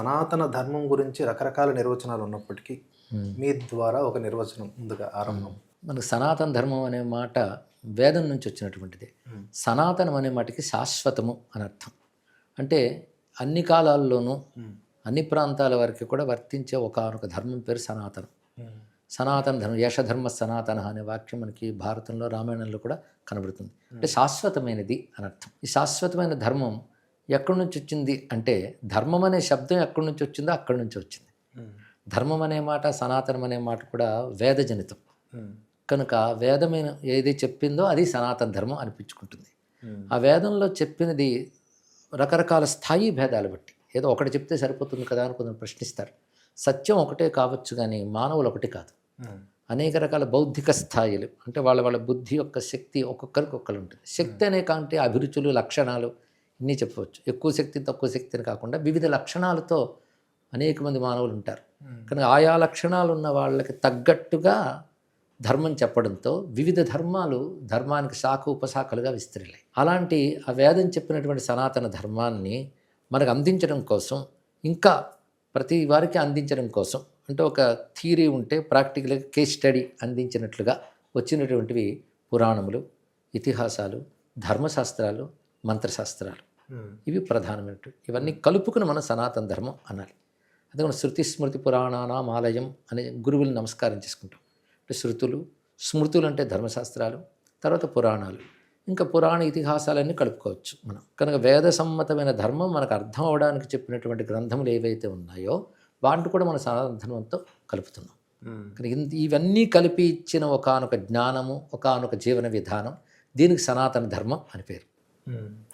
సనాతన ధర్మం గురించి రకరకాల నిర్వచనాలు ఉన్నప్పటికీ Hmm. మీ ద్వారా ఒక నిర్వచనం ముందుగా ఆరంభం మనకు సనాతన ధర్మం అనే మాట వేదం నుంచి వచ్చినటువంటిది Hmm. సనాతనం అనే మాటకి శాశ్వతము అని అర్థం అంటే అన్ని కాలాల్లోనూ Hmm. అన్ని ప్రాంతాల వారికి కూడా వర్తించే ఒకనొక ధర్మం పేరు సనాతనం Hmm. సనాతన ధర్మం యశధర్మ సనాతన అనే వాక్యం మనకి భారతంలో రామాయణంలో కూడా కనబడుతుంది అంటే శాశ్వతమైనది అని అర్థం ఈ శాశ్వతమైన ధర్మం ఎక్కడి నుంచి వచ్చింది అంటే ధర్మం అనే శబ్దం ఎక్కడి నుంచి వచ్చిందో అక్కడి నుంచి వచ్చింది. ధర్మం అనే మాట సనాతనం అనే మాట కూడా వేదజనితం Hmm. కనుక వేదమైన ఏది చెప్పిందో అది సనాతన ధర్మం అనిపించుకుంటుంది. ఆ వేదంలో చెప్పినది రకరకాల స్థాయి భేదాలు బట్టి ఏదో ఒకటి చెప్తే సరిపోతుంది కదా అని కొందరు ప్రశ్నిస్తారు సత్యం ఒకటే కావచ్చు కానీ మానవులు ఒకటి కాదు. అనేక రకాల బౌద్ధిక స్థాయిలు అంటే వాళ్ళ వాళ్ళ బుద్ధి యొక్క శక్తి ఒక్కొక్కరికి ఒక్కరు ఉంటుంది శక్తి అనే కంటే అభిరుచులు లక్షణాలు ఇన్ని చెప్పవచ్చు ఎక్కువ శక్తి తక్కువ శక్తిని కాకుండా వివిధ లక్షణాలతో అనేక మంది మానవులు ఉంటారు. కనుక ఆయా లక్షణాలు ఉన్న వాళ్ళకి తగ్గట్టుగా ధర్మం చెప్పడంతో వివిధ ధర్మాలు ధర్మానికి శాఖ ఉపశాఖలుగా విస్తరిల్లాయి అలాంటి ఆ వేదం చెప్పినటువంటి సనాతన ధర్మాన్ని మనకు అందించడం కోసం ఇంకా ప్రతి వారికి అందించడం కోసం అంటే ఒక థీరీ ఉంటే ప్రాక్టికల్గా కేస్ స్టడీ అందించినట్లుగా వచ్చినటువంటివి పురాణములు ఇతిహాసాలు ధర్మశాస్త్రాలు మంత్రశాస్త్రాలు. ఇవి ప్రధానమైనవి ఇవన్నీ కలుపుకుని మనం సనాతన ధర్మం అనాలి. అదే మనం శృతి స్మృతి పురాణానాం ఆలయం అనే గురువుని నమస్కారం చేసుకుంటాం. అంటే శృతులు స్మృతులు అంటే ధర్మశాస్త్రాలు తర్వాత పురాణాలు. ఇంకా పురాణ ఇతిహాసాలన్నీ కలుపుకోవచ్చు మనం. కనుక వేద సమ్మతమైన ధర్మం మనకు అర్థం అవడానికి చెప్పినటువంటి గ్రంథములు ఏవైతే ఉన్నాయో వాటిని కూడా మన సనాతన ధర్మంతో కలుపుతున్నాం. Hmm. కనుక ఇవన్నీ కలిపి ఇచ్చిన ఒకానొక జ్ఞానము ఒకానొక జీవన విధానం దీనికి సనాతన ధర్మం అని పేరు. Hmm.